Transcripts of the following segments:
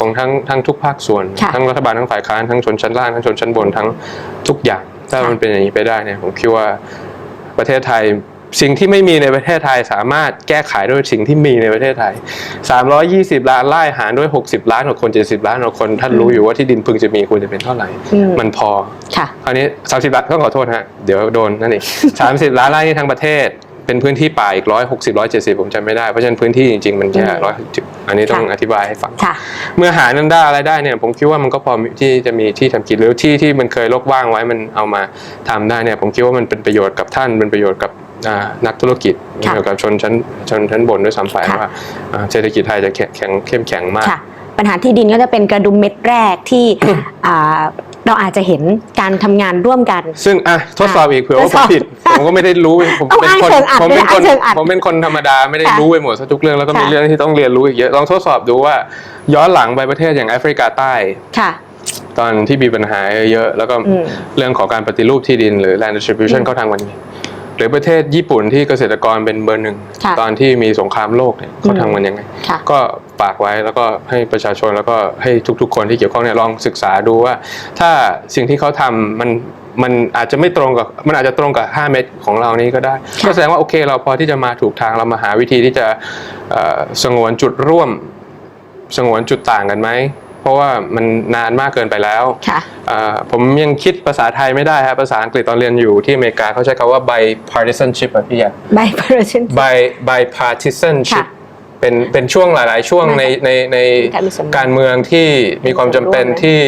ของทั้งทั้งทุกภาคส่วน ค่ะทั้งรัฐบาลทั้งฝ่ายค้านทั้งชนชั้นล่างทั้งชนชั้นบนทั้งทุกอย่าง ถ้าค่ะ มันเป็นอย่างนี้ไปได้เนี่ยผมคิดว่าประเทศไทยสิ่งที่ไม่มีในประเทศไทยสามารถแก้ไขด้วยสิ่งที่มีในประเทศไทย 320 ล้านไร่หารด้วย 60 ล้านกว่าคน 70 ล้านกว่าคนท่านรู้อยู่ว่าที่ดินพึงจะมีควรจะเป็นเท่าไหร่ อืมมันพอ ค่ะ คราวนี้ 30 ล้านต้องขอโทษฮะ เดี๋ยวโดนนั่นเอง30 ล้านไร่นี่ทั้งประเทศ เป็นพื้นที่ป่าอีกร้อยหกสิบร้อยเจ็ดสิบผมจำไม่ได้ เพราะฉะนั้นพื้นที่จริงๆ มันแค่อืมร้อยอันนี้ต้องค่ะอธิบายให้ฟังค่ะเมื่อหานั้นได้อะไรได้เนี่ยผมคิดว่ามันก็พอที่จะมีที่ทำกินหรือที่ที่มันเคยลกว่างไว้มันเอามาทำได้เนี่ยผมคิดว่ามันเป็นประโยชน์กับท่านเป็นประโยชน์กับอ่านักธุรกิจค่ะเกี่ยวกับชนชั้นชนชั้นบนด้วยซ้ำไปค่ะว่าอ่าเศรษฐกิจไทยจะแข็งแข็งเข้มแข็งมากค่ะปัญหาที่ดินก็จะเป็นกระดุมเม็ดแรกที่อ่า เราอาจจะเห็นการทำงานร่วมกัน ซึ่งอะทดสอบอีกเผื่อว่าผมผิด ผมก็ไม่ได้รู้ผมเอาเป็นคนอ้างเชิงอัดผมเป็นด้วยคนอ้างเชิงอัดผมเป็นคนธรรมดาไม่ได้ค่ะรู้ไปหมดซะทุกเรื่องแล้วก็มีค่ะ เรื่องที่ต้องเรียนรู้อีกเยอะลองทดสอบดูว่า ย้อนหลังไปประเทศอย่างแอฟริกาใต้ ค่ะ ตอนที่มีปัญหาเยอะแล้วก็อืมเรื่องของการปฏิรูปที่ดินหรือ land distribution อืมเข้าทางวันนี้ หรือประเทศญี่ปุ่นที่เกษตรกรเป็นเบอร์หนึ่งค่ะตอนที่มีสงครามโลกเนี่ยเขาทำกันยังไง ค่ะ ก็ฝากไว้แล้วก็ให้ประชาชนแล้วก็ให้ทุกๆ คนที่เกี่ยวข้องเนี่ยลองศึกษาดูว่า ถ้าสิ่งที่เขาทำมันมันอาจจะไม่ตรงกับมันอาจจะตรงกับ 5 เม็ดของเรานี้ก็ได้ ค่ะ ก็แสดงว่าโอเคเราพอที่จะมาถูกทางเรามาหาวิธีที่จะเอ่อสงวนจุดร่วม สงวนจุดต่างกันไหมเพ ราะว่ามันนานมากเกินไปแล้วค่ะอ่าผมยังคิดภาษาไทยไม่ได้ครับภาษาอังกฤษตอนเรียนอยู่ที่อเมริกาเขาใช้คำว่า bipartisanship อะพี่อะใบเปอร์เซ็นต์ by bipartisanship ค่ะเป็นเป็นช่วงหลาย ๆ ช่วงในในในการมีส่วนร่วมการเมืองที่มีความจำเป็นร่วมไหมที่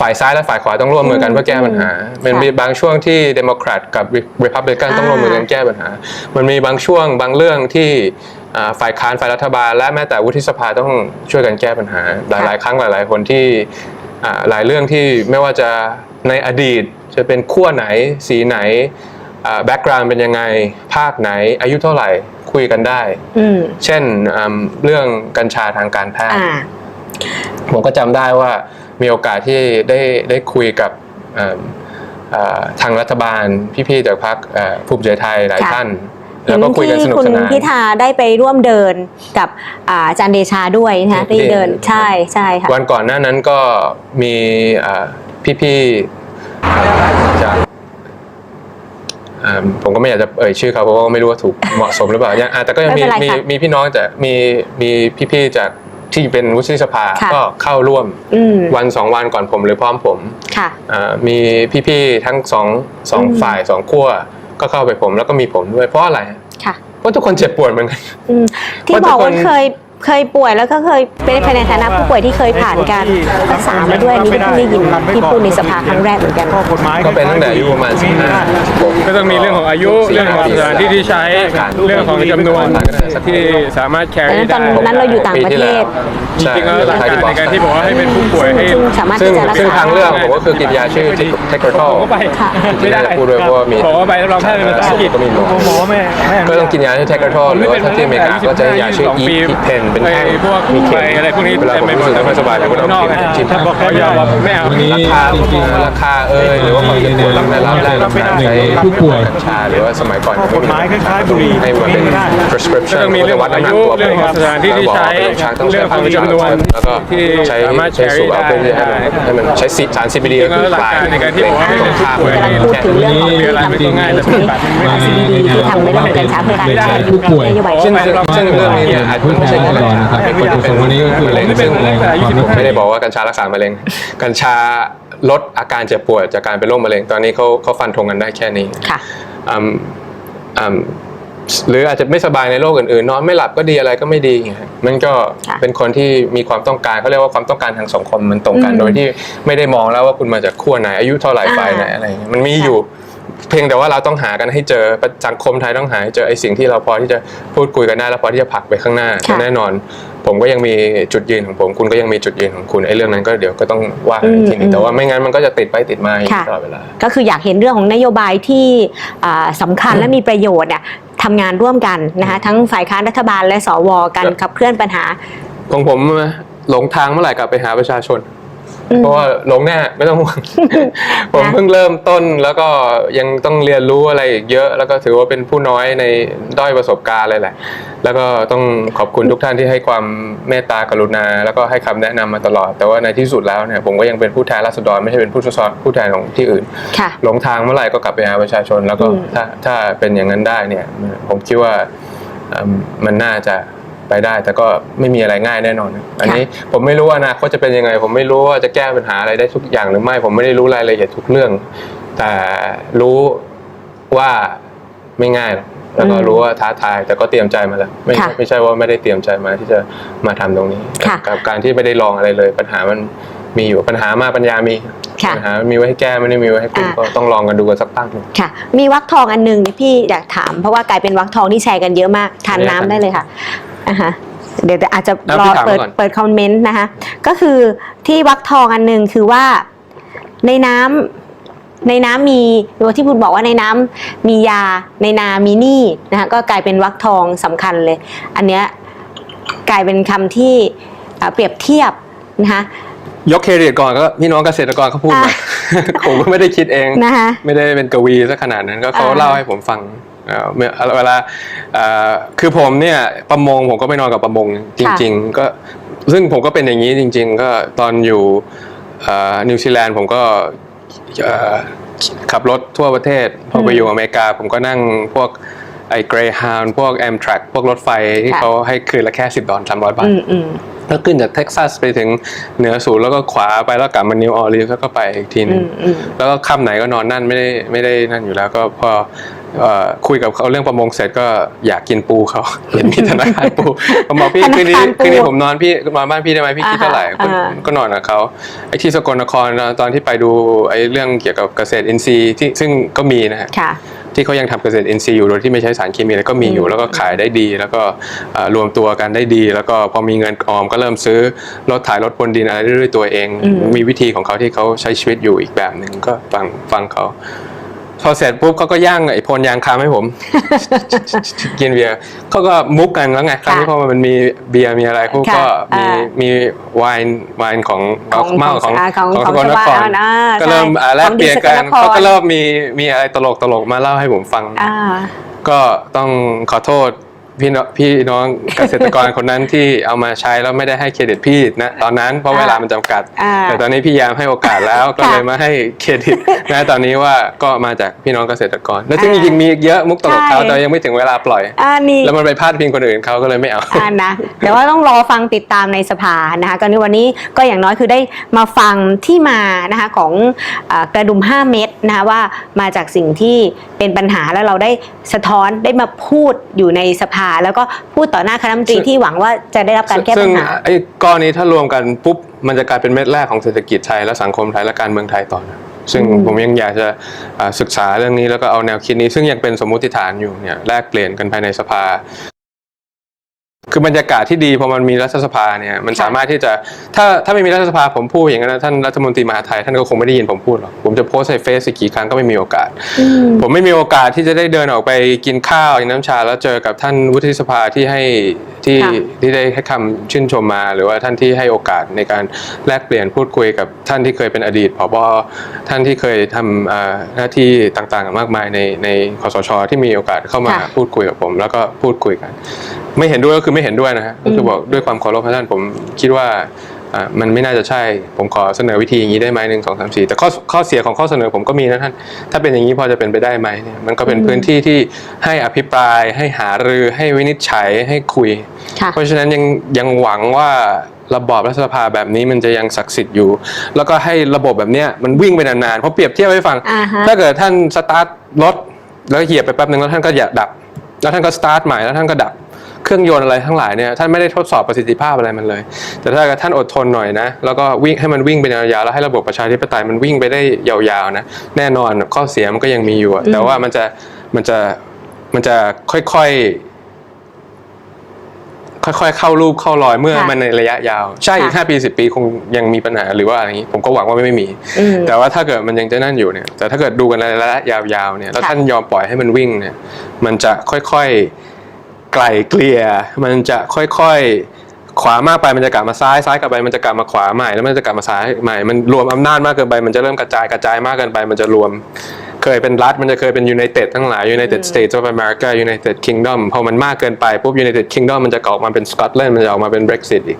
ฝ่ายซ้ายและฝ่ายขวาต้องร่วมมือกันอืมเพื่อแก้ปัญหา มันค่ะมีบางช่วงที่เดโมแครตกับริพับลิกันต้องร่วมมือกันอ่าแก้ปัญหา มันมีบางช่วงบางเรื่องที่อ่า ฝ่ายค้านฝ่ายรัฐบาล และแม้แต่วุฒิสภาต้องช่วยกันแก้ปัญหา หลาย ๆ ครั้งหลาย ๆ คนที่อ่าหลายเรื่องที่ไม่ว่าจะในอดีตจะเป็นขั้วไหนสีไหนแบ็กกราวน์เป็นยังไง ภาคไหน อายุเท่าไหร่คุยกันได้อืมเช่นอืมเรื่องกัญชาทางการแพทย์อ่าผมก็จำได้ว่ามีโอกาสที่ได้ได้คุยกับเอิ่มเอ่อทางรัฐบาลพี่ๆจากพรรคเอ่อภูมิใจไทยหลายค่ะท่านเห็ แล้วนก็คุยกันสที่นุกคุณสนานพิธาได้ไปร่วมเดินกับอ่าอาจารย์เดชาด้วยนะคะที่ที่เดินใช่ใช่ค่ะวันก่อนหน้านั้นก็มีเอ่อพี่ๆเอ่อจากเอิ่มผมก็ไม่อยากจะเอ่ยชื่อเขาเพราะว่าไม่รู้ว่าถูกเหมาะสมหรือเปล่ายังอะแต่ก็ยังไม่มีเป็นไรมีค่ะมีพี่น้องจากมีมีพี่ๆจากที่เป็นวุฒิสภาค่ะก็เข้าร่วมอืมวันสองวันก่อนผมหรือพร้อมผมค่ะอ่ามีพี่ๆทั้งสองสองอืมฝ่ายสองขั้ว ก็เข้าไปผมแล้วก็มีผมด้วยเพราะอะไรค่ะเพราะทุกคนเจ็บปวดเหมือนกัน อืมที่เพราะบอกว่าทุกคนเคย เคยป่วยแล้วก็เคยเป็นในฐานะผู้ป่วยที่เคยผ่านการรักษามาด้วยอันนี่ก็เพิ่งได้ยินที่พูดในสภาครั้งแรกเหมือนกัน ข้อกฎหมายก็เป็นตั้งแต่อายุประมาณ15 ก็ต้องมีเรื่องของอายุเรื่องของสถานที่ที่ใช้เรื่องของจำนวนที่สามารถ carry แต่ได้ตอนนั้นเราอยู่ต่างประเทศจริงๆแล้วหลักการในการที่บอกว่าให้เป็นผู้ป่วยให้ซึ่งสามารถซึ่งที่จะรักซึ่งษาทางเรื่องผมก็คือกินยาชื่อ t e c h n i c a l ผมก็ไปค่ะไม่ได้พูดด้วยเพราะว่ามีบอกว่าไปรับรองแพทย์เป็นภาษาอังกฤษก็มีหมอหมอแม่แม่ก็ต้องกินยาที่ t e c h n i c a l หรือว่าถ้าที่อเมริกาก็จะให้ยาชื่อ e p p e n เป็นแท่งไอ้พวกมีเข็มไปอะไรพวกนี้เวลาผมรู้สึกไม่สบายผมก็ต้องนอกกินไงกินถ้าบอกเขายอมรับไม่เอาราคาราคาเอ่ยหรือว่าความเจ็บปวดต้องได้รับแรกรับการใช้ผู้ป่วยกัญชาหรือว่าสมัยก่อนข้อกฎหมายคล้ายๆบุหรี่ให้มันเป็นไม่ได้ก็ prescription ต้องมีเรื่องของอายุเรื่องของสถานที่ที่ใช้เรื่องของจำนวนแล้วก็ที่ใช้สามารถใช้สูบเอา carry เพื่อที่ให้มันได้ให้มันใช้สาร CBD ก็คือหลักคลายการในการที่บอกว่าให้เป็นผู้ป่วยกำลังพูดถึงเรื่องของมีอะไรมันก็ง่ายแต่ปฏิบัติไม่ได้ CBD ที่ทำในเรื่องของกัญชาเพื่อการแก้ผู้ป่วยนโยบายซึ่งใช่ซึ่งซึ่งเรื่องนี้เนี่ยอาจจะไม่ใช่แค่กัญชาครับไม่ได้เป็นวันนี้ก็คือมะเร็งไม่เป็นซึ่งตั้งแต่อายุสิบหกไม่ได้บอกว่ากัญชารักษามะเร็ง กัญชาลดอาการเจ็บปวดจากการเป็นโรคมะเร็ง ตอนนี้เขาเขาฟันธงกันได้แค่นี้ค่ะอืมอืมหรืออาจจะไม่สบายในโรคอื่นๆ นอนไม่หลับก็ดีอะไรก็ไม่ดีไงฮะมันก็ค่ะเป็นคนที่มีความต้องการเขาเรียกว่าความต้องการทางสังคมมันตรงกันอืมโดยที่ไม่ได้มองแล้วว่าคุณมาจากขั้วไหนอายุเท่าไหร่อ่าฝ่ายไหนอะไรอย่างเงี้ยมันมีอยู่ เพียงแต่ว่าเราต้องหากันให้เจอสังคมไทยต้องหาให้เจอไอ้สิ่งที่เราพอที่จะพูดคุยกันได้แล้วพอที่จะผลักไปข้างหน้าค่ะแต่แน่นอน ผมก็ยังมีจุดยืนของผม คุณก็ยังมีจุดยืนของคุณไอ้เรื่องนั้นก็เดี๋ยวก็ต้องว่ากันอีกทีหนึงแต่ว่าไม่งั้นมันก็จะติดไปติดมาอยู่ค่ะ ตลอดเวลา ก็คืออยากเห็นเรื่องของนโยบายที่อ่าสำคัญและมีประโยชน์เนี่ยทำงานร่วมกันนะคะทั้งฝ่ายค้านรัฐบาลและสวกันครับ ขับเคลื่อนปัญหา ของผมหลงทางเมื่อไหร่กลับไปหาประชาชนอืม เพราะว่าหลงแน่ไม่ต้องห่วงผมเพิ่งเริ่มต้นแล้วก็ยังต้องเรียนรู้อะไรอีกเยอะ แล้วก็ถือว่าเป็นผู้น้อยในด้อยประสบการณ์เลยแหละ แล้วก็ต้องขอบคุณทุกท่านที่ให้ความเมตตากรุณา แล้วก็ให้คำแนะนำมาตลอด แต่ว่าในที่สุดแล้วเนี่ยผมก็ยังเป็นผู้แทนราษฎรไม่ใช่เป็นผู้ทดผู้แทนของที่อื่นค่ะหลงทางเมื่อไหร่ก็กลับไปหาประชาชน แล้วก็อืมถ้าถ้าเป็นอย่างนั้นได้เนี่ย ผมคิดว่าเอิ่มมันน่าจะ ไปได้ แต่ก็ไม่มีอะไรง่ายแน่นอน อันนี้ผมไม่รู้ว่าอนาคตจะเป็นยังไง ผมไม่รู้ว่าจะแก้ปัญหาอะไรได้ทุกอย่างหรือไม่ ผมไม่ได้รู้รายละเอียดทุกเรื่อง แต่รู้ว่าไม่ง่ายหรอกแล้วก็อืมรู้ว่าท้าทายแต่ก็เตรียมใจมาแล้วไม่ค่ะไม่ใช่ว่าไม่ได้เตรียมใจมาที่จะมาทำตรงนี้ค่ะกับการที่ไม่ได้ลองอะไรเลย ปัญหามันมีอยู่ปัญหามาปัญญามีค่ะปัญหามีไว้ให้แก้ไม่ได้มีไว้ให้คุณอ่าก็ต้องลองกันดูกันสักตั้งหนึ่งค่ะ มีวักทองอันหนึงพี่อยากถาม เพราะว่ากลายเป็นวักทองที่แชร์กันเยอะมากทานน้ำได้เลยค่ะ อ่าฮะเดี๋ยวอาจจะเอารพี่อถามเปิดก่อนเปิดคอมเมนต์นะคะ ก็คือที่วักทองอันหนึงคือว่าในน้ำในน้ำมีหรือว่าที่คุณบอกว่าในน้ำมียาในนามีหนี้นะคะก็กลายเป็นวักทองสำคัญเลย อันเนี้ยกลายเป็นคำที่อ่าเปรียบเทียบนะคะยกเครดิตก่อนก็พี่น้องเกษตรกรเขาพูดมาผมก็ไม่ได้คิดเองนะคะไม่ได้เป็นกวีซะขนาดนั้นก็เขาอ่าเล่าให้ผมฟัง เอ่อเมื่อเวลาเอ่อคือผมเนี่ยประมงผมก็ไปนอนกับประมงจริง ๆ ก็ซึ่งผมก็เป็นอย่างนี้จริง ๆ ก็ตอนอยู่เอ่อนิวซีแลนด์ผมก็เอ่อขับรถทั่วประเทศ พอไปอืมอยู่อเมริกา ผมก็นั่งพวกไอ้เกรย์ฮาวพวกแอมทรัคพวกรถไฟที่ค่ะเขาให้คืนละแค่10ดอลลาร์300บาทอืมอืม แล้วขึ้นจากเท็กซัสไปถึงเหนือสุดแล้วก็ขวาไปแล้วกลับมานิวออร์ลีนส์แล้วก็ไปอีกทีหนึอืงมอืมแล้วก็ค่ำไหนก็นอนนั่นไม่ได้ไม่ได้นั่นอยู่แล้วก็พอเอ่อคุยกับเขาเรื่องประมงเสร็จก็อยากกินปูเขาเห็นมีธนาคารปูผมบอกพี่ธนาคารคืนนี้ปูคืนนี้ผมนอนพี่มาบ้านพี่ได้ไหมพี่คิดเท่าไหร่อ่าก็อ่าก็นอนกับเขาไอ้ที่สกลนครตอนที่ไปดูไอ้เรื่องเกี่ยวกับเกษตรอินทรีย์ที่ซึ่งก็มีนะฮะค่ะ ที่เขายังทำเกษตรอินทรีย์อยู่โดยที่ไม่ใช้สารเคมีอะไรก็มีอยู่อืมแล้วก็ขายได้ดี แล้วก็เอ่อรวมตัวกันได้ดี แล้วก็พอมีเงินออมก็เริ่มซื้อรถถ่ายรถบนดินอะไรด้วยตัวเองอืมมีวิธีของเขาที่เขาใช้ชีวิตอยู่อีกแบบหนึ่งก็ฟังฟังเขา พอเสร็จปุ๊บเขาก็ย่างไอ้พลยางคำให้ผม กินเบียร์เขาก็มุกกันแล้วไงคราวนี้พอมันมีเบียร์มีอะไรพวกค่ะก็มีอ่ามีไวน์ไวน์ของของเมาของอ่าของของขสองกลนครชาวบ้านอ่าก็เริ่มใช่อ่าแลกเปลี่ยนกันของดีสกลนครเขาก็เริ่มมีมีอะไรตลกตลกๆมาเล่าให้ผมฟังอ่าก็ต้องขอโทษ พี่น้องพี่น้องเกษตรกรคนนั้นที่เอามาใช้แล้วไม่ได้ให้เครดิตพี่นะตอนนั้นเพราะอ่าเวลามันจำกัดอ่าแต่ตอนนี้พี่ยามให้โอกาสแล้วก็เลยมาให้เครดิตนะตอนนี้ว่าก็มาจากพี่น้องเกษตรกร แล้วซึ่งจอ่าริงๆมีอีกเยอะมุกตลกเขาใช่แต่ยังไม่ถึงเวลาปล่อยอ่านี่แล้วมันไปพาดพิงคนอื่นเขาก็เลยไม่เอาอ่านะเดี๋ยวว่าต้องรอฟังติดตามในสภานะคะก็ในวันนี้ก็อย่างน้อยคือได้มาฟังที่มานะคะของเออกระดุม 5 เม็ดนะคะว่ามาจากสิ่งที่เป็นปัญหาแล้วเราได้สะท้อนได้มาพูดอยู่ในสภาแล้วก็พูดต่อหน้าคณะรัฐมนตรีซึ่งที่หวังว่าจะได้รับการแก้ซึ่ปังญหาไอ้ก้อนนี้ถ้ารวมกันปุ๊บมันจะกลายเป็นเม็ดแรกของเศรษฐกิจไทยและสังคมไทยและการเมืองไทยต่อนะซึ่งอืมผมยังอยากจะอ่าศึกษาเรื่องนี้แล้วก็เอาแนวคิดนี้ ซึ่งยังเป็นสมมุติฐานอยู่เนี่ยแลกเปลี่ยนกันภายในสภา คือบรรยากาศที่ดีพอมันมีรัฐสภาเนี่ยมันค่ะสามารถที่จะถ้าถ้าไม่มีรัฐสภาผมพูดอย่างนั้นนะท่านรัฐมนตรีมหาดไทยท่านก็คงไม่ได้ยินผมพูดหรอกผมจะโพสต์ในเฟซอีกกี่ครั้งก็ไม่มีโอกาสอืมผมไม่มีโอกาสที่จะได้เดินออกไปกินข้าวกินน้ำชา แล้วเจอกับท่านวุฒิสภาที่ให้ที่ค่ะที่ได้ให้คำชื่นชมมา หรือว่าท่านที่ให้โอกาสในการแลกเปลี่ยนพูดคุยกับท่านที่เคยเป็นอดีตผบท่านที่เคยทำอ่าหน้าที่ต่างๆ มากมายในในคสชที่มีโอกาสเข้ามาค่ะพูดคุยกับผม แล้วก็พูดคุยกัน ไม่เห็นด้วยก็คือไม่เห็นด้วยนะฮะก็คือบอกด้วยความเคารพท่านผมคิดว่าอ่ามันไม่น่าจะใช่ ผมขอเสนอวิธีอย่างนี้ได้ไหมหนึ่งสองสามสี่แต่ข้อข้อเสียของข้อเสนอผมก็มีนะท่าน ถ้าเป็นอย่างนี้พอจะเป็นไปได้ไหมเนี่ยมันก็เป็นอืมพื้นที่ที่ให้อภิปราย ให้หารือให้วินิจฉัยให้คุยค่ะเพราะฉะนั้นยังยังหวังว่าระบอบรัฐสภาแบบนี้มันจะยังศักดิ์สิทธิ์อยู่ แล้วก็ให้ระบบแบบเนี้ยมันวิ่งไปนานๆเพราะเปรียบเทียบให้ฟังอ่าฮะถ้าเกิดท่านสตาร์ทรถแล้วเหยียบไปแป๊บนึงแล้วท่านก็อย่าดับ แล้วท่านก็สตาร์ทใหม่แล้วท่านก็ดับ เครื่องยนต์อะไรทั้งหลายเนี่ยท่านไม่ได้ทดสอบประสิทธิภาพอะไรมันเลย แต่ถ้าเกิดท่านอดทนหน่อยนะ แล้วก็วิ่งให้มันวิ่งไปยาวๆแล้วให้ระบบประชาธิปไตยมันวิ่งไปได้ยาวๆนะแน่นอนข้อเสียมันก็ยังมีอยู่อะแต่ว่ามันจะมันจะมันจะค่อยๆค่อยๆเข้ารูปเข้ารอยเมื่อค่ะมันในระยะยาว ใช่อีกค่ะห้าปีสิบปีคงยังมีปัญหาหรือว่าอะไรอย่างนี้ ผมก็หวังว่าไม่มีอืมแต่ว่าถ้าเกิดมันยังจะนั่นอยู่เนี่ย แต่ถ้าเกิดดูกันในระยะยาวๆเนี่ยแล้วค่ะท่านยอมปล่อยให้มันวิ่งเนี่ย มันจะค่อยๆ ไกลเกลี่ยมันจะค่อยๆ ขวามากไปมันจะกลับมาซ้ายซ้ายกลับไปมันจะกลับมาขวาใหม่แล้วมันจะกลับมาซ้ายใหม่มันรวมอำนาจมากเกินไป มันจะเริ่มกระจายกระจายมากเกินไป มันจะรวม เคยเป็นรัฐมันจะเคยเป็นยูไนเต็ดทั้งหลายยูไนเต็ดสเตทส์ออฟอเมริกายูไนเต็ดคิงดอมพอมันมากเกินไปปุ๊บยูไนเต็ดคิงดอมมันจะออกมาเป็นสกอตแลนด์มันจะออกมาเป็นเบรกซิตอีก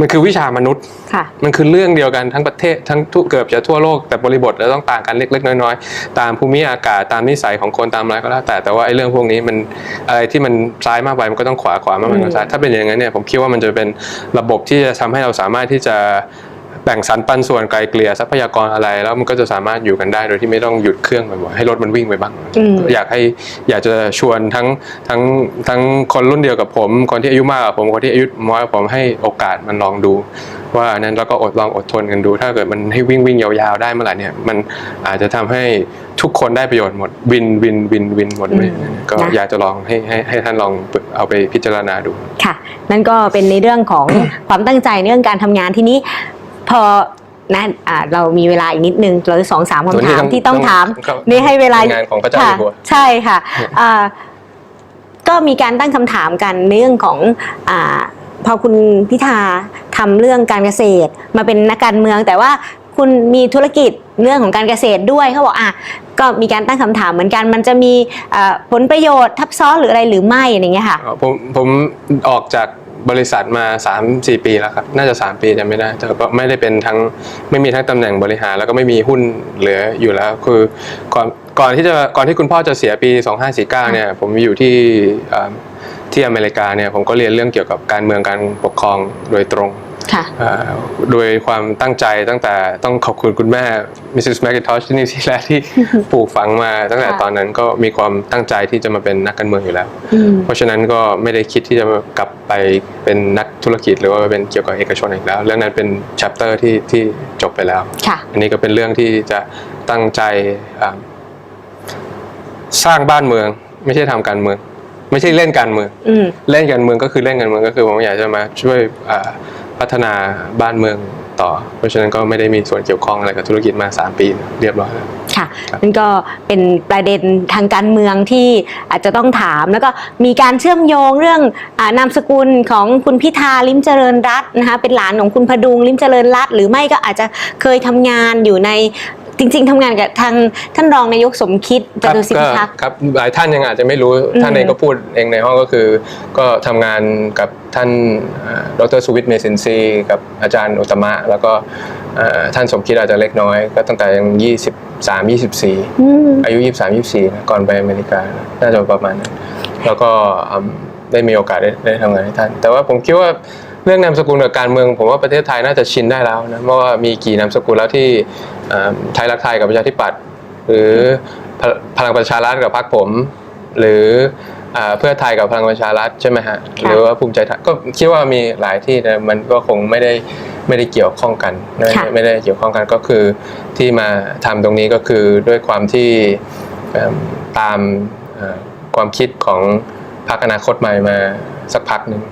มันคือวิชามนุษย์ ค่ะ มันคือเรื่องเดียวกันทั้งประเทศทั้งทุกเกือบจะทั่วโลกแต่บริบทแล้วต้องต่างกันเล็ก ๆ น้อยๆ ตามภูมิอากาศตามนิสัยของคนตามอะไรก็แล้วแต่แต่ว่าไอ้เรื่องพวกนี้มันอะไรที่มันซ้ายมากไปมันก็ต้องขวาขวามากไปก็ซ้ายถ้าเป็นอย่างนั้นเนี่ยผมคิดว่ามันจะเป็นระบบที่จะทำให้เราสามารถที่จะ แบ่งสรรปันส่วนไกลเกลี่ยทรัพยากรอะไร แล้วมันก็จะสามารถอยู่กันได้โดยที่ไม่ต้องหยุดเครื่องบ่อยๆให้รถมันวิ่งไปบ้างอืมอยากให้อยากจะชวนทั้งทั้งทั้งคนรุ่นเดียวกับผม คนที่อายุมากกว่าผมคนที่อายุน้อยกว่าผมให้โอกาสมันลองดู ว่าอันนั้นเราก็อดลองอดทนกันดู ถ้าเกิดมันให้วิ่งวิ่งยาวๆได้เมื่อไหร่เนี่ยมันอาจจะทำให้ทุกคนได้ประโยชน์หมดวินวินวินวินหมดเลยอืมก็นะอยากจะลองให้ให้ให้ท่านลองเอาไปพิจารณาดูค่ะ นั่นก็เป็นในเรื่องของความตั้งใจในเรื่องการทำงานทีนี้ พอนะอ่าเรามีเวลาอีกนิดนึงเราสองสามวันคำนี้ถามต้องที่ต้องต้องถามเข้านี่ให้เวลาเป็นงานของพระเจ้าค่ะอยู่หัวใช่ค่ะอ่าก็มีการตั้งคำถามกันในเรื่องของอ่าพอคุณพิธาทำเรื่องการเกษตรมาเป็นนักการเมือง แต่ว่าคุณมีธุรกิจเรื่องของการเกษตรด้วยเขาบอกอะก็มีการตั้งคำถามเหมือนกันมันจะมีอ่าผลประโยชน์ทับซ้อนหรืออะไรหรือไม่อย่างเงี้ยค่ะอ๋อผมผมออกจาก บริษัทมา 3 4 ปีแล้วครับ น่าจะ 3 ปีจะไม่ได้ แต่ก็ไม่ได้เป็นทั้งไม่มีทั้งตำแหน่งบริหาร แล้วก็ไม่มีหุ้นเหลืออยู่แล้ว คือก่อนก่อนที่จะก่อนที่คุณพ่อจะเสียปี 2549เนี่ยผมอยู่ที่ ที่อเมริกาเนี่ยผมก็เรียนเรื่องเกี่ยวกับการเมืองการปกครองโดยตรงค่ะเอ่อโดยความตั้งใจตั้งแต่ต้องขอบคุณคุณแม่ Mrs. McIntosh ที่นี่ที่แรกที่ปลูกฝังมา ตั้งแต่ค่ะตอนนั้นก็มีความตั้งใจที่จะมาเป็นนักการเมืองอยู่แล้วอืมเพราะฉะนั้นก็ไม่ได้คิดที่จะกลับไปเป็นนักธุรกิจหรือว่าเป็นเกี่ยวกับเอกชนอีกแล้ว เรื่องนั้นเป็น chapter ที่ที่จบไปแล้วค่ะอันนี้ก็เป็นเรื่องที่จะตั้งใจอ่าสร้างบ้านเมืองไม่ใช่ทำการเมือง ไม่ใช่เล่นการเมืองอืมเล่นการเมืองก็คือเล่นการเมืองก็คือผมอยากจะมาช่วยอ่าพัฒนาบ้านเมืองต่อ เพราะฉะนั้นก็ไม่ได้มีส่วนเกี่ยวข้องอะไรกับธุรกิจมา 3 ปีเรียบร้อยแล้ว ค่ะครับนั่นก็เป็นประเด็นทางการเมืองที่อาจจะต้องถาม แล้วก็มีการเชื่อมโยงเรื่องอานามสกุลของคุณพิธาลิมเจริญรัตน์นะคะเป็นหลานของคุณพดุงลิมเจริญรัตน์หรือไม่ก็อาจจะเคยทำงานอยู่ใน จริง ๆทำงานกับทางท่านรองนายกสมคิดจตุสิทธิพักดิ์ครับหลายท่านยังอาจจะไม่รู้อืมท่านเองก็พูดเองในห้องก็คือ ก็ทำงานกับท่านอ่าดรสุวิทย์เมสินซี กับอาจารย์อุตตมะ แล้วก็อ่าท่านสมคิดอาจจะเล็กน้อย ก็ตั้งแต่ยัง 23 24 อืม อายุ 23 24นะก่อนไปอเมริกาน่าจะประมาณนั้นแล้วก็อืมได้มีโอกาสได้ได้ทำงานให้ท่าน แต่ว่าผมคิดว่าเรื่องนามสกุลกับการเมือง ผมว่าประเทศไทยน่าจะชินได้แล้วนะเพราะว่ามีกี่นามสกุลแล้วที่อ่า ไทยรักไทยกับประชาธิปัตย์หรือพลพลังประชารัฐกับพรรคผม หรืออ่าเพื่อไทยกับพลังประชารัฐใช่ไหมฮะหรือว่าภูมิใจไทยก็คิดว่ามีหลายที่แต่มันก็คงไม่ได้ไม่ได้เกี่ยวข้องกันไม่ได้ค่ะไม่ได้เกี่ยวข้องกันก็คือที่มาทำตรงนี้ก็คือด้วยความที่เอิ่มตามเอ่อความคิดของพรรคอนาคตใหม่มาสักพักหนึ่ง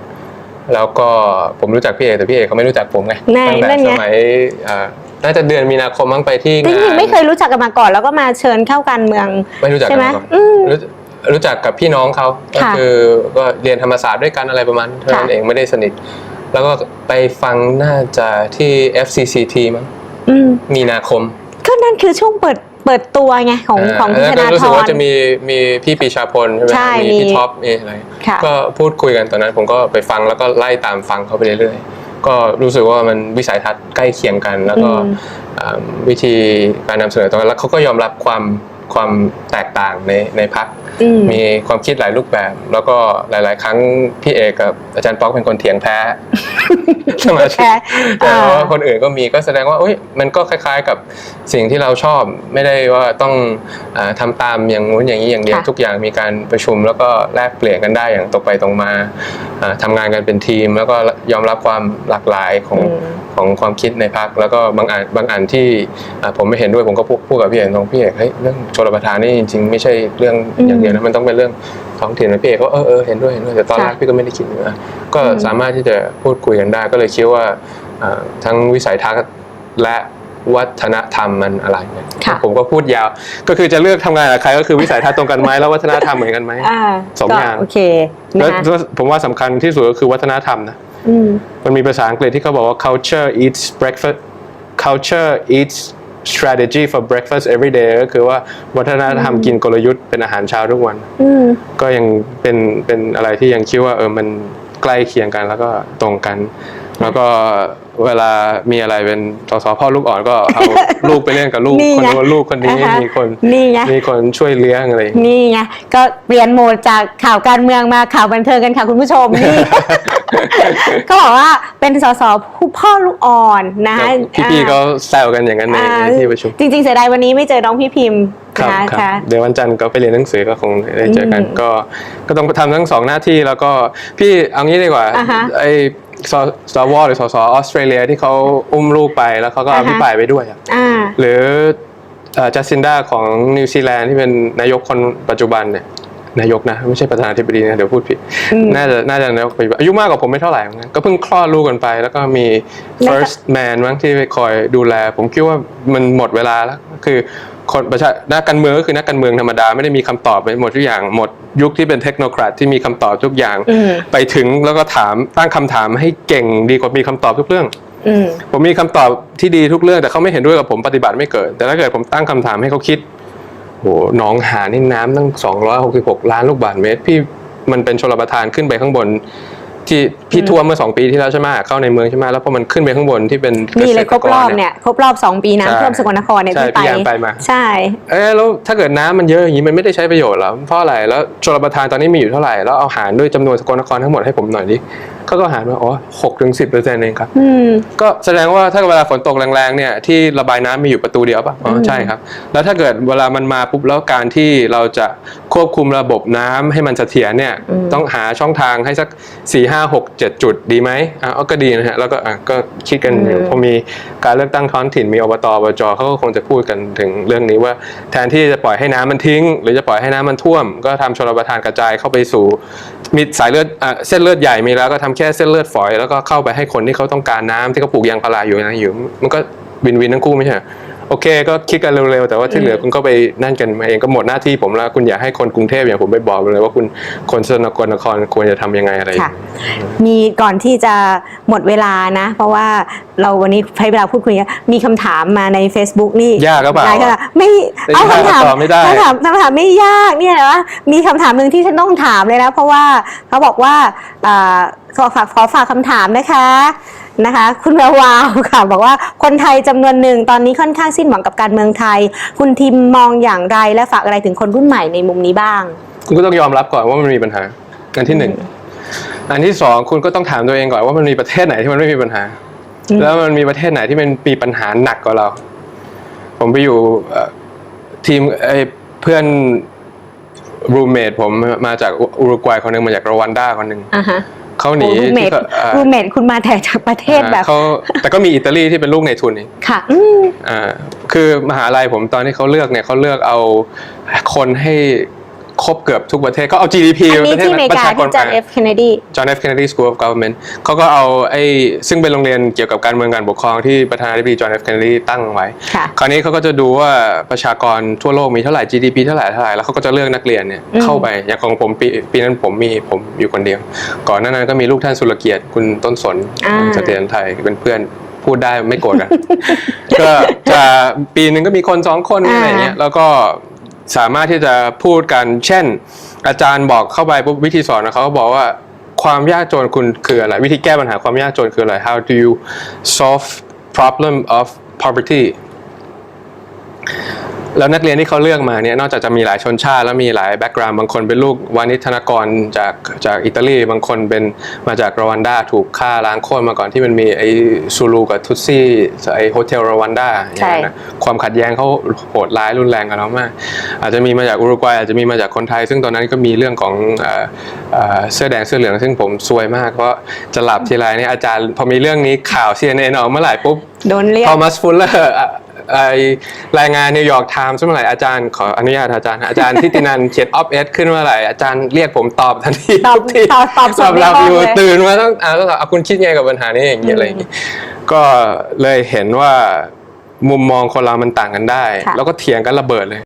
แล้วก็ผมรู้จักพี่เอกแต่พี่เอกเขาไม่รู้จักผมไงไหนตั้งแต่นั่นไงสมัยเอ่อ น่าจะเดือนมีนาคมมั้งไปที่จริงางๆนไม่เคยรู้จักกันมาก่อน แล้วก็มาเชิญเข้าการเมือง ไม่รู้จักใช่กันไหมมาก่อนอืม รู้รู้จักกับพี่น้องเขาก็ค่ะคือก็เรียนธรรมศาสตร์ด้วยกันอะไรประมาณเท่านั้นค่ะ เองไม่ได้สนิท แล้วก็ไปฟังน่าจะที่ FCCT มั้งอืมมีนาคมก็นั่นคือช่วงเปิดเปิดตัวไงของของคุณธแล้วนาก็รู้ธสึกร ว่าจะมีมีพี่ปีชาพลใช่ไหมใช่มีมี พี่ท็อปมีอะไร ค่ะ ก็พูดคุยกันตอนนั้นผมก็ไปฟังแล้วก็ไล่ตามฟังเขาไปเรื่อยๆ ก็รู้สึกว่ามันวิสัยทัศน์ใกล้เคียงกัน แล้วก็อืมอ่าวิธีการนำเสนอตรงนั้นแล้วเขาก็ยอมรับความ ความแตกต่างในในพักอืมมีความคิดหลายรูปแบบ แล้วก็หลาย ๆ ครั้งพี่เอกกับอาจารย์ป๊อกเป็นคนเถียงแพ้สมาชิกแพ้แต่ว่าอ่าคนอื่นก็มีก็แสดงว่าเอ้ยมันก็คล้าย ๆ กับสิ่งที่เราชอบไม่ได้ว่าต้องอาทำตามอย่างนู้นอย่างนี้อย่างเดียวค่ะทุกอย่างมีการประชุม แล้วก็แลกเปลี่ยนกันได้อย่างตรงไปตรงมาอ่าทำงานกันเป็นทีม แล้วก็ยอมรับความหลากหลายของอืมของความคิดในพักแล้วก็บางอันบางอันที่อ่าผมไม่เห็นด้วยผมก็พูดพูดกับพี่เอกตรงพี่เอกเฮ้ยเรื่องชลประทานนี่จริงๆ ไม่ใช่เรื่องอืมอย่างเดียวนะมันต้องเป็นเรื่องท้องถิ่นนะพี่เอกก็เออเออเห็นด้วยเห็นด้วยแต่ตอนแรกค่ะพี่ก็ไม่ได้คิดนะก็อืมสามารถที่จะพูดคุยกันได้ ก็เลยคิดว่าอ่าทั้งวิสัยทัศน์และวัฒนธรรมมันอะไรเนี่ยค่ะผมก็พูดยาว ก็คือจะเลือกทำงานกับใครก็คือวิสัยทัศน์ตรงกันไหมแล้ววัฒนธรรมเหมือนกันไหมอ่าสองก็อย่างโอเคแล้นะวผมว่าสำคัญที่สุดก็คือวัฒนธรรมนะอืมมันมีภาษาอังกฤษที่เขาบอกว่า culture eats breakfast culture eats strategy for breakfast every day ก็คือว่าวัฒนธรรมกินกลยุทธ์เป็นอาหารเช้าทุกวัน อืมก็ยังเป็นเป็นอะไรที่ยังคิดว่าเออมันใกล้เคียงกันแล้วก็ตรงกัน แล้วก็เวลามีอะไรเป็นสสพ่อลูกอ่อนก็เอาลูกไปเล่นกับลูกนี่คนไงนู้นลูกคนนี้อ่าฮะมีคนนี่ไงมีคนช่วยเลี้ยงอะไรอย่างเงี้ยนี่ไงก็เปลี่ยนโหมดจากข่าวการเมืองมาข่าวบันเทิงกันค่ะคุณผู้ชมนี่ ก็บอกว่าเป็นสสผู้พ่อลูกอ่อนนะแล้วพี่ๆเขาแซวกันอย่างนั้นในอ่าในที่ประชุม จริงๆเสียดายวันนี้ไม่เจอน้องพี่พิมพ์ครับนะครับคะเดี๋ยววันจันทร์ก็ไปเรียนหนังสือก็คงได้เจอกันอืมก็ก็ต้องทำทั้งสองหน้าที่แล้วก็พี่เอางี้ดีกว่าอ่าฮะไอ้สสวหรือสสออสเตรเลียที่เขาอุ้มลูกไปแล้วเขาก็อ่าอฮะภิปรายไปด้วยอะอ่าหรือจัสซินดาของนิวซีแลนด์ที่เป็นนายกคนปัจจุบันเนี่ย นายกนะ ไม่ใช่ประธานาธิบดีนะเดี๋ยวพูดผิดอืมน่าจะน่าจะนายกปัจจุบันอายุมากกว่าผมไม่เท่าไหร่เหมือนกันก็เพิ่งคลอดลูกกันไป แล้วก็มีแล้วก็ first man มั้งที่ไปคอยดูแล ผมคิดว่ามันหมดเวลาแล้วคือคนประชานักการเมืองก็คือนักการเมืองธรรมดาไม่ได้มีคำตอบไปหมดทุกอย่างหมดยุคที่เป็นเทคโนแครดที่มีคำตอบทุกอย่างอืมไปถึงแล้วก็ถามตั้งคำถามให้เก่งดีกว่ามีคำตอบทุกเรื่องอืมผมมีคำตอบที่ดีทุกเรื่องแต่เขาไม่เห็นด้วยกับผมปฏิบัติไม่เกิด แต่ถ้าเกิดผมตั้งคำถามให้เขาคิด โหหนองหานี่น้ำตั้ง 266 ล้านลูกบาศก์เมตร พี่มันเป็นชลประทานขึ้นไปข้างบน ที่พี่ท่วมเมื่อ2ปีที่แล้วใช่ไหมเข้าในเมืองใช่ไหมแล้วพอมันขึ้นไปข้างบนที่เป็นนี่เลยครบรอบกษตกเนี่ยครบรอบสองปีใช่น้ำท่วมสกลนครเนี่ยใช่ที่ไปพี่แอมไปมาใช่เอ้แล้วถ้าเกิดน้ำมันเยอะอย่างนี้มันไม่ได้ใช้ประโยชน์เหรอเพราะอะไรแล้วชลประทานตอนนี้มีอยู่เท่าไหร่แล้วเอาหารด้วยจำนวนสกลนครทั้งหมดให้ผมหน่อยดิ เขาก็หารมาอ๋อหกถึงสิบเปอร์เซ็นต์เองครับอืมก็แสดงว่าถ้าเวลาฝนตกแรงๆเนี่ยที่ระบายน้ำมีอยู่ประตูเดียวป่ะอ๋อใช่ครับ แล้วถ้าเกิดเวลามันมาปุ๊บแล้วการที่เราจะควบคุมระบบน้ำให้มันเสถียรเนี่ยอืมต้องหาช่องทางให้สัก4 5 6 7จุดดีไหมอะเอาก็ดีนะฮะแล้วก็อะก็คิดกันอยู่พอมีการเลือกตั้งท้องถิ่นมีอบตอบจเขาก็คงจะพูดกันถึงเรื่องนี้ว่า แทนที่จะปล่อยให้น้ำมันทิ้ง หรือจะปล่อยให้น้ำมันท่วม ก็ทำชลประทานกระจายเข้าไปสู่มีสายเลือดอะเส้นเลือดใหญ่มีแล้วก็ทำแค่เส้นเลือดฝอยแล้วก็เข้าไปให้คนที่เขาต้องการน้ำที่เขาปลูกยางพาราอยู่นะอยู่มันก็วินวินทั้งคู่ไม่ใช่หรอ โอเคก็คิดกันเร็วๆ แต่ว่าที่เหลือคุณก็ไปนั่นกันมาเองก็หมดหน้าที่ผมแล้ว คุณอยากให้คนกรุงเทพอย่างผมไปบอกเลยว่าคุณคนสกลนครควรจะทำยังไงอะไรอย่างค่ะเงี้ยมีก่อนที่จะหมดเวลานะ เพราะว่าเราวันนี้ใช้เวลาพูดคุยกันมีคำถามมาใน Facebook นี่ยากหรือเปล่าหลยคำถามไม่แต่เอายากคำถามตอบไม่ได้คำถามคำถามไม่ยากเนี่ยนะว่ามีคำถามหนึ่งที่ฉันต้องถามเลยนะ เพราะว่าเขาบอกว่าอ่าขอฝากขอฝากคำถามนะคะ นะคะ คุณแวววาวค่ะ บอกว่าคนไทยจำนวนหนึ่งตอนนี้ค่อนข้างสิ้นหวังกับการเมืองไทย คุณทิมมองอย่างไรและฝากอะไรถึงคนรุ่นใหม่ในมุมนี้บ้าง คุณก็ต้องยอมรับก่อนว่ามันมีปัญหาอันที่หนึ่งอันที่สองคุณก็ต้องถามตัวเองก่อนว่ามันมีประเทศไหนที่มันไม่มีปัญหาอืมแล้วมันมีประเทศไหนที่มันมีปัญหาหนักกว่าเรา ผมไปอยู่เอ่อทีมไอ้เพื่อนรูเมทผมมาจากอุรุกวัยคนหนึ่งมาจากรวันด้าคนหนึ่งอ่าฮะ เขาหนีรูเมที่ทเขาอ่ารูเมทคุณมาแต่จากประเทศแบบเขาแต่ก็มีอิตาลีที่เป็นลูกในทุนนี่ค่ะอืมอ่าคือมหาลัยผมตอนที่เขาเลือกเนี่ยเขาเลือกเอาคนให้ ครบเกือบทุกประเทศเขาเอา GDP อันนี้ประเทศที่อเมริประกาชากรที่จอห์นเอฟเคนเนดีจอห์น F Kennedy School of Government เขาก็เอาไอ้ซึ่งเป็นโรงเรียนเกี่ยวกับการเมืองการปกครองที่ประธานาธิบดีจอห์น F Kennedy ตั้งไว้ค่ะคราวนี้เขาก็จะดูว่าประชากรทั่วโลกมีเท่าไหร่ GDP เท่าไหร่เท่าไหร่แล้วเขาก็จะเลือกนักเรียนเนี่ยอืมเข้าไปอย่างของผมปีปีนั้นผมมีผมอยู่คนเดียว ก่อนหน้านั้นก็มีลูกท่านสุรเกียรติคุณต้นสนอ่าเสถียรไทยเป็นเพื่อนพูดได้ไม่โกรธกัน ก็จะปีหนึ่งก็มีคนสองคนอะไรอย่างเงี้ยแล้วก็ สามารถที่จะพูดกัน เช่น อาจารย์บอกเข้าไปปุ๊บวิธีสอนเขาก็บอกว่าความยากจนคุณคืออะไร วิธีแก้ปัญหาความยากจนคืออะไร how do you solve problem of poverty แล้วนักเรียนที่เขาเลือกมาเนี่ยนอกจากจะมีหลายชนชาติ แล้วมีหลายแบ็กกราวด์บางคนเป็นลูกวานิชธนกรจากจากอิตาลีบางคนเป็นมาจากรวันดาถูกฆ่าล้างโค่นมาก่อนที่มันมีไอ้ซูลูกับทุตซี่ไอ้โฮเทลรวันดาอย่างนั้นนะความขัดแย้งเขาโหดร้ายรุนแรงกับเรามาก อาจจะมีมาจากอุรุกวัยอาจจะมีมาจากคนไทย ซึ่งตอนนั้นก็มีเรื่องของเอ่อเอ่อเสื้อแดงเสื้อเหลืองซึ่งผมซวยมากเพราะจะหลับทีไรเนี่ยอาจารย์พอมีเรื่องนี้ข่าว CNN ออกเมื่อไหร่ปุ๊บโดนเรียกทอมัสฟุลเลอร์ไอ รายงานนิวยอร์กไทม์เมื่อไหร่อาจารย์ขออนุญาตอาจารย์อาจารย์ทิตินันเขียนออฟเอสขึ้นเมื่อไหร่อาจารย์เรียกผมตอบทันทีตอบทุกทีตอบตอบสดในรับห้องอยู่เลยตื่นมาต้องอ่าต้องถามอะคุณคิดไงกับปัญหานี้อย่างนี้อะไรอย่างนี้ก็เลยเห็นว่ามุมมองคนเรามันต่างกันได้ค่ะแล้วก็เถียงกันระเบิดเลย